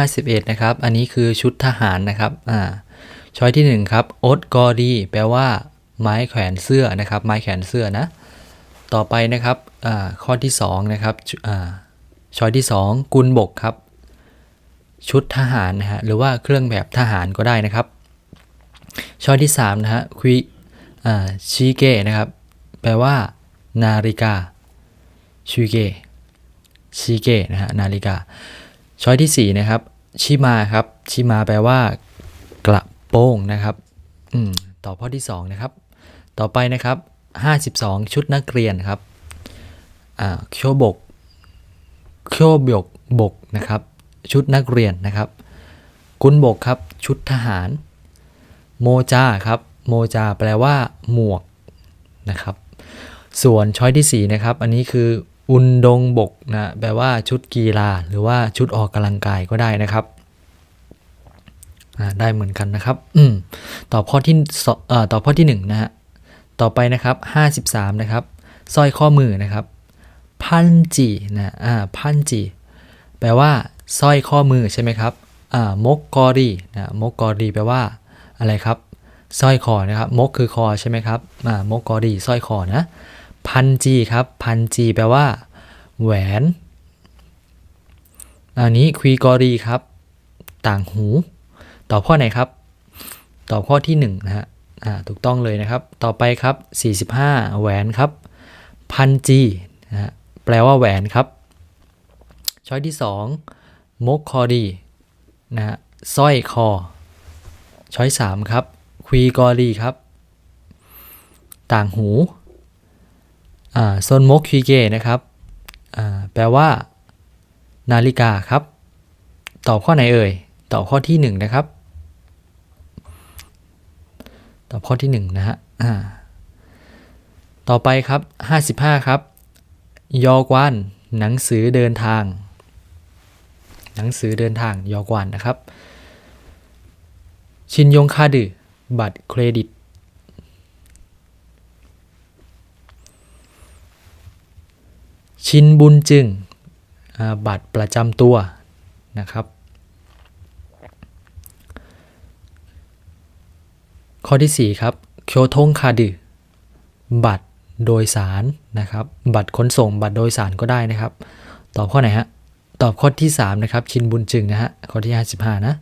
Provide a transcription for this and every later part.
51นะครับ อันนี้คือชุดทหารนะครับ อ่า ช้อยที่ 1 ครับโอ๊ตกอดี แปลว่า ไม้แขวนเสื้อนะครับ ไม้แขวนเสื้อนะ ต่อไปนะครับ อ่า ข้อที่ 2 นะครับชุอ่า ช้อยที่ 2 กุลบกครับ ชุดทหารนะฮะ หรือว่าเครื่องแบบทหารก็ได้นะครับ ช้อยที่3นะฮะควีอ่าชิเกะนะครับ แปลว่า นาฬิกาชิเกะชิเกะนะฮะ นาฬิกา ช้อยที่ 4 นะครับ ชิมาครับ ชิมาแปลว่า กระโปรงนะครับอืมต่อข้อที่ 2 นะครับ ต่อไปนะครับ 52 ชุดนักเรียนครับอ่าโคบกโคบกบกนะครับ ชุดนักเรียนนะครับกุนบกครับชุดทหาร โมจาครับ โมจาแปลว่า หมวกนะครับ ส่วนช้อยที่ 4 นะครับ อันนี้คือ อุนดงบกนะแปลว่าชุดกีฬาหรือว่าชุดออกกำลังกายก็ได้นะครับได้เหมือนกันนะครับอืมตอบข้อที่สองเอ่อตอบข้อที่1นะฮะต่อไปนะครับ53นะครับสร้อยข้อมือนะครับ พันจีนะอ่าพันจีแปลว่าสร้อยข้อมือใช่ไหมครับอ่ามกกอรีนะมกกอรีแปลว่าอะไรครับสร้อยคอนะครับ มกคือคอใช่ไหมครับอ่ามกกอรีสร้อยคอนะ พันจีครับ พันจีแปลว่า แหวน อันนี้ควีกอรีครับ ต่างหู ตอบข้อไหนครับ ตอบข้อที่1นะฮะอ่าถูกต้องเลยนะครับ ต่อไปครับ 45 แหวนครับ พันจีนะฮะแปลว่าแหวนครับ ช้อยที่2มกคอดีนะฮะสร้อยคอ ช้อย3ครับควีกอรีครับ ต่างหู โซนมกควีเกนะครับแปลว่า นาฬิกาครับ ตอบข้อไหนเอ่ย ตอบข้อที่1นะครับ ตอบข้อที่1นะฮะต่อไปครับ 55 ครับ ยอกวานหนังสือเดินทาง หนังสือเดินทางยอกวานนะครับ ชินยงคาดือบัตรเครดิต ชินบุญจึงบัตรประจำตัวนะครับ ข้อที่ 4 ครับโคทงคาดือบัตรโดยสารนะครับ บัตรขนส่งบัตรโดยสารก็ได้นะครับ ตอบข้อไหนฮะตอบข้อที่ 3 นะครับ ชินบุญจึงนะฮะข้อที่ 55 นะ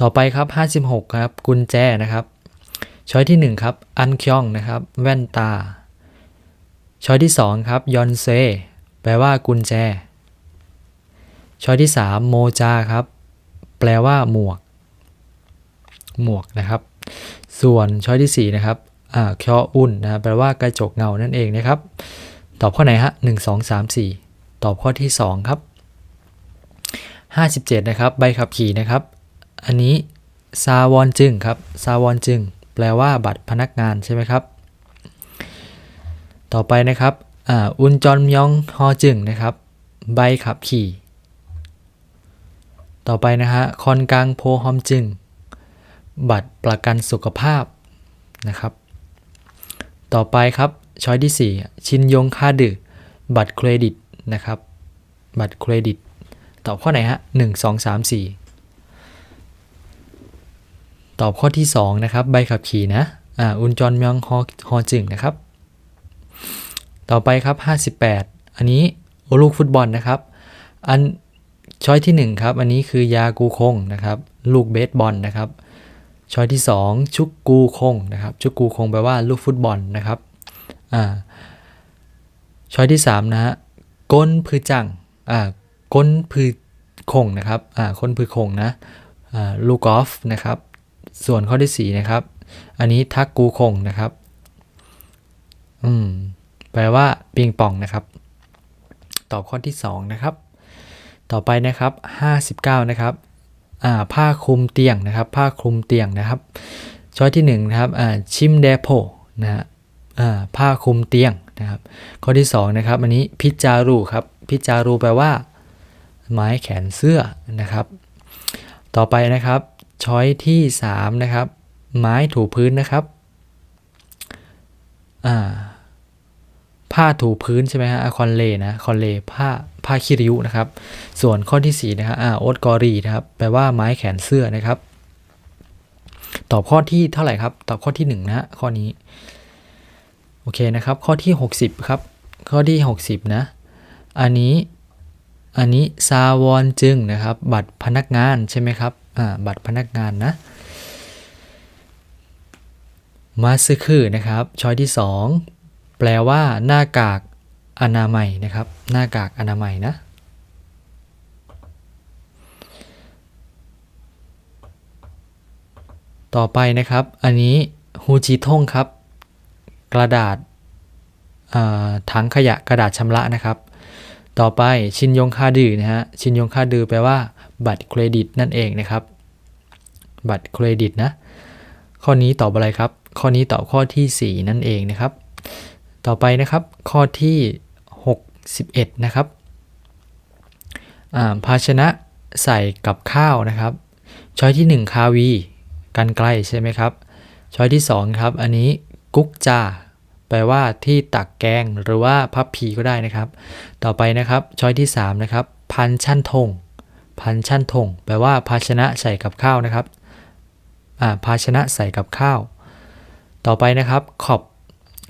ต่อไปครับ 56 ครับ กุญแจนะครับช้อยที่ 1 ครับ อันคยองนะครับ แว่นตา ช้อยที่ 2 ครับ ยอนเซ แปลว่ากุญแจ ช้อยที่ 3 โมจาครับ แปลว่าหมวก หมวกนะครับ ส่วนช้อยที่4นะครับอ่าคออุ่นนะแปลว่ากระจกเงานั่นเองนะครับ ตอบข้อไหนฮะ1 2 3 4ตอบข้อที่ 2 ครับ 57 นะครับ ใบขับขี่นะครับ อันนี้ซาวอนจึงครับซาวอนจึง แปลว่าบัตรพนักงานใช่ไหมครับ ต่อไปนะครับ อ่าอุนจอนมยองฮอจึงนะครับ ใบขับขี่ ต่อไปนะฮะคอนกังโพฮอมจึง บัตรประกันสุขภาพนะครับ ต่อไปครับช้อยที่ 4 ชินยงค่าดือบัตรเครดิตนะครับ บัตรเครดิต ตอบข้อไหนฮะ1 2 3 4ตอบข้อที่ 2 นะครับ ใบขับขี่นะ อ่า อุนจอนมยองฮอฮอจึงนะครับ ต่อไปครับ 58 อันนี้ลูกฟุตบอลนะครับ อันช้อยที่ 1 ครับ อันนี้คือยากูคงนะครับ ลูกเบสบอลนะครับ ช้อยที่ 2 ชุกกูคงนะครับ ชุกกูคงแปลว่าลูกฟุตบอลนะครับ อ่า ช้อยที่ 3 นะฮะก้นพือจัง อ่า ก้นพือคงนะครับ อ่าก้นพือคงนะ อ่า ลูกกอล์ฟนะครับ ส่วนข้อที่ 4 นะครับ อันนี้ทักกูคงนะครับ อืม แปลว่าปิงปองนะครับ ตอบข้อที่ 2 นะครับ ต่อไปนะครับ 59 นะครับอ่าผ้าคลุมเตียงนะครับ ผ้าคลุมเตียงนะครับ ช้อยที่1นะครับอ่าชิมเดโพนะฮะอ่าผ้าคลุมเตียงนะครับ ข้อที่2นะครับอันนี้พิจารูครับ พิจารูแปลว่า ไม้แขนเสื้อนะครับ ต่อไปนะครับ ช้อยที่3นะครับ ไม้ถูพื้นนะครับ อ่า ผ้าถูพื้นใช่ไหมฮะคอนเลนะคอนเลผ้าผ้าคิริยุนะครับ ส่วนข้อที่สี่นะฮะอ่าโอตกอรีนะครับแปลว่าไม้แขนเสื้อนะครับ ตอบข้อที่เท่าไหร่ครับ ตอบข้อที่หนึ่งนะฮะข้อนี้โอเคนะครับ ข้อที่ 60ครับข้อที่ 60 นะ อันนี้อันนี้ซาวอนจึงนะครับ บัตรพนักงานใช่ไหมครับอ่าบัตรพนักงานนะมาซึคือนะครับช้อยที่ 2 แปลว่า หน้ากากอนามัยนะครับ หน้ากากอนามัยนะ ต่อไปนะครับ อันนี้ฮูจิทงครับ กระดาษถังขยะกระดาษชำระนะครับ ต่อไปชินยงคาดือนะฮะชินยงคาดือแปลว่า บัตรเครดิตนั่นเองนะครับ บัตรเครดิตนะ ข้อนี้ตอบอะไรครับ ข้อนี้ตอบข้อที่ 4 นั่นเองนะครับ ต่อไปนะครับ ข้อที่ 61 นะครับภาชนะใส่กับข้าวนะครับ ช้อยที่ 1 คาวี กันไกลใช่ไหมครับ ช้อยที่ 2 ครับ อันนี้กุ๊กจาแปลว่าที่ตักแกงหรือว่าพับพีก็ได้นะครับ ต่อไปนะครับ ช้อยที่ 3 นะครับ พันชั่นทง พันชั่นทง แปลว่าภาชนะใส่กับข้าวนะครับภาชนะใส่กับข้าว ต่อไปนะครับ ขอบ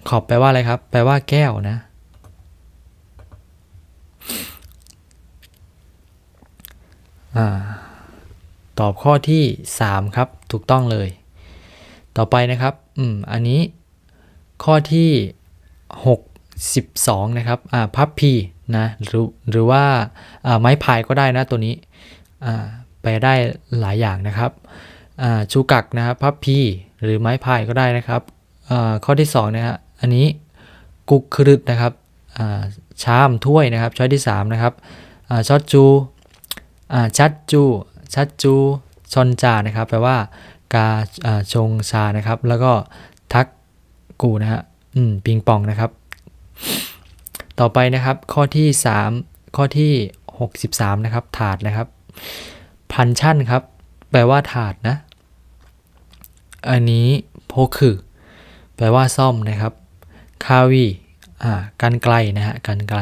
ขอบแปลว่าอะไรครับ แปลว่าแก้วนะอ่าตอบข้อที่ 3 ครับ ถูกต้องเลย ต่อไปนะครับ อืม อันนี้ข้อที่ 62 นะครับ อ่า พับพีนะ หรือหรือว่าอ่าไม้พายก็ได้นะตัวนี้ อ่า ไปได้หลายอย่างนะครับ อ่า ชูกักนะครับ พับพีหรือไม้พายก็ได้นะครับอ่าข้อที่2นะฮะอันนี้กุกครึดนะครับชามถ้วยนะครับช้อยที่3นะครับชอดจูชัดจูชัดจูชอนจานะครับแปลว่ากาอ่าชงชานะครับ แล้วก็ทักกูนะฮะอืมปิงปองนะครับ ต่อไปนะครับข้อที่ 3 ข้อที่ 63 นะครับ ถาดนะครับพันชั่นครับ แปลว่าถาดนะ อันนี้โพคือ แปลว่าซ่อมนะครับ คาวีอ่ากันไกลนะฮะกันไกล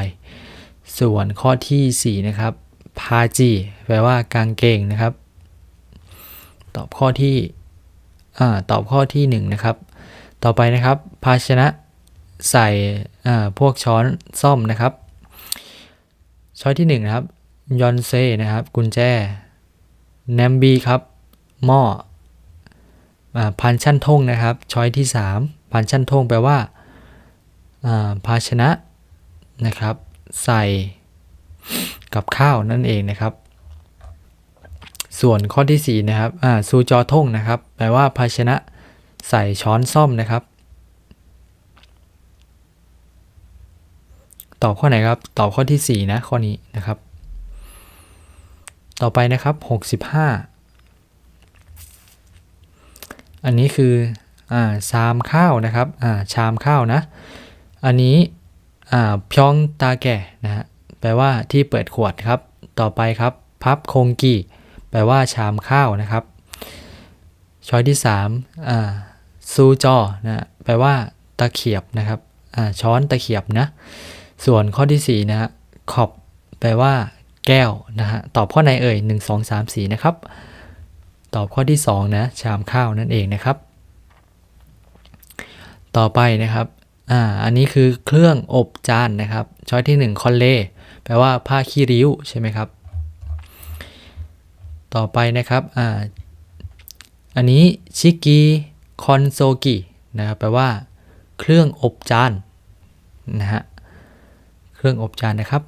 ส่วนข้อทีสี่4นะครับพาจีแปลว่ากางเกงนะครับ ตอบข้อที่อ่าตอบข้อที่1นะครับต่อไปนะครับ ภาชนะใส่อ่าพวกช้อนซ่อมนะครับ ช้อยที่1นะครับยอนเซนะครับกุญแจแนมบีครับหม้ออ่าพันชั่นทงนะครับ ช้อยที่ 3 พันชั่นทงแปลว่า ภาชนะนะครับ ใส่กับข้าวนั่นเองนะครับ ส่วนข้อที่4นะครับซูจอทงนะครับ แปลว่าภาชนะใส่ช้อนซ่อมนะครับ ตอบข้อไหนครับ ตอบข้อที่ 4 นะ ข้อนี้นะครับ ต่อไปนะครับ 65 อันนี้คืออ่าชามข้าวนะครับอ่าชามข้าวนะ อันนี้พยองตาแก่นะฮะแปลว่าที่เปิดขวดครับ ต่อไปครับพับคงกีแปลว่าชามข้าวนะครับ ช้อยที่3อ่าซูจอนะฮะแปลว่าตะเขียบนะครับอ่าช้อนตะเขียบนะ ส่วนข้อที่4นะฮะขอบแปลว่าแก้วนะฮะตอบข้อไหนเอ่ย 1 2 3 4 นะครับ ตอบข้อที่2นะชามข้าวนั่นเองนะครับ ต่อไปนะครับ อ่าอันนี้คือเครื่องอบจานนะครับ ช้อยที่ 1 คอนเลแปลว่าผ้าขี้ริ้วใช่ไหมครับ ต่อไปนะครับอ่าอันนี้ชิกิคอนโซกินะครับแปลว่า เครื่องอบจานนะฮะเครื่องอบจานนะครับ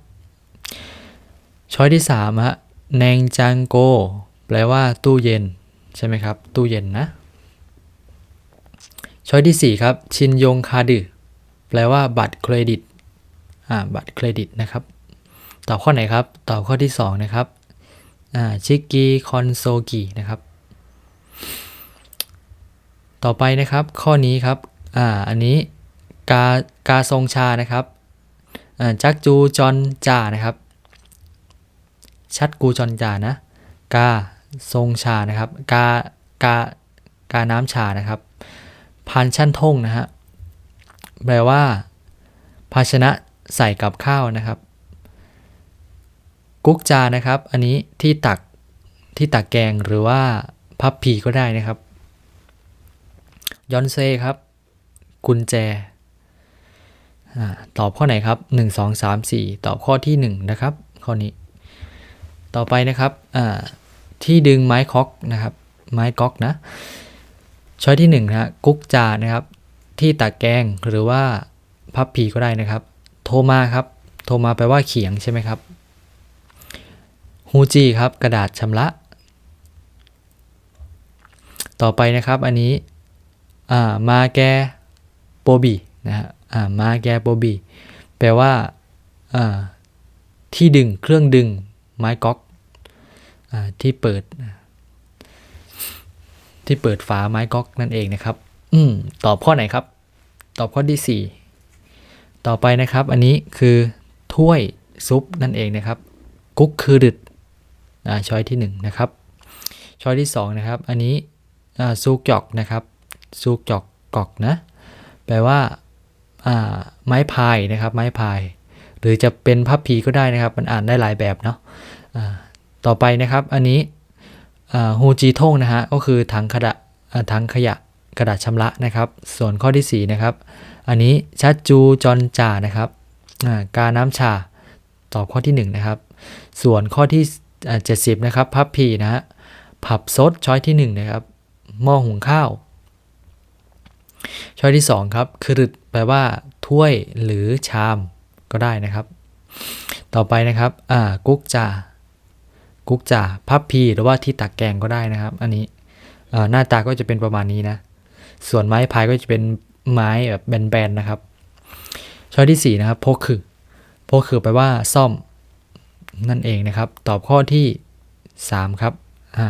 ช้อยที่3ฮะแนงจังโก แปลว่าตู้เย็น ใช่ไหมครับ ตู้เย็นนะ ช้อยที่ 4 ครับ ชินยงคาดื แปลว่าบัตรเครดิตอ่าบัตรเครดิตนะครับ ตอบข้อไหนครับ ตอบข้อที่ 2 นะครับอ่าชิกิคอนโซกินะครับ ต่อไปนะครับ ข้อนี้ครับอ่าอันนี้กากาทรงชานะครับอ่าจักจูจอนจานะครับ ชัดกูจอนจานะกาทรงชานะครับ กากากาน้ำชานะครับพันชั่นทงนะฮะ แปลว่า ภาชนะใส่กับข้าวนะครับ กุ๊กจานะครับ อันนี้ที่ตักที่ตักแกงหรือว่าพับพีก็ได้นะครับ ยอนเซครับ กุญแจอตอบข้อไหนครับ 1 2 3 4 ตอบข้อที่ 1 นะครับ ข้อนี้ ต่อไปนะครับที่ดึงไม้คอกนะครับ ไม้ก๊อกนะช้อยที่1นะกุ๊กจานะครับ ที่ตักแกงหรือว่าพับพีก็ได้นะครับ โทรมาครับ โทรมาแปลว่าเขียงใช่ไหมครับฮูจีครับ กระดาษชำระ ต่อไปนะครับ อันนี้มาแกโปบีนะฮะมาแกโปบีแปลว่าที่ดึงเครื่องดึงไม้ก๊อกอที่เปิด ที่เปิดฝาไม้ก๊อกนั่นเองนะครับ อืม ตอบข้อไหนครับ ตอบข้อที่ 4 ต่อไปนะครับ อันนี้คือถ้วยซุปนั่นเองนะครับ กุ๊กคือดึดอ่าช้อยที่ 1 นะครับ ช้อยที่ 2 นะครับ อันนี้อ่าซูกจอกนะครับ ซูกจอกกอกนะ แปลว่าอ่าไม้พายนะครับ ไม้พาย หรือจะเป็นพับพีก็ได้นะครับ มันอ่านได้หลายแบบเนาะอ่าต่อไปนะครับ อันนี้ฮูจีทงนะฮะ ก็คือถังขยะถังขยะ กระดาษชำระนะครับ ส่วนข้อที่4นะครับ อันนี้ชัดจูจอนจานะครับอ่ากาน้ำชาตอบข้อที่1นะครับ ส่วนข้อที่ 70 นะครับ พับพีนะฮะผับซดช้อยที่ 1 นะครับ หม้อหุงข้าว ช้อยที่ 2 ครับคือแปลว่า ถ้วยหรือชามก็ได้นะครับ ต่อไปนะครับ อ่า กุ๊กจ่ากุ๊กจ่าพับพีหรือว่าที่ตักแกงก็ได้นะครับ อันนี้หน้าตาก็จะเป็นประมาณนี้นะ ส่วนไม้พายก็จะเป็นไม้แบบแบนๆนะครับ ช้อยที่ 4 นะครับโพคือโพคือแปลว่าซ่อมนั่นเองนะครับ ตอบข้อที่ 3 ครับอ่า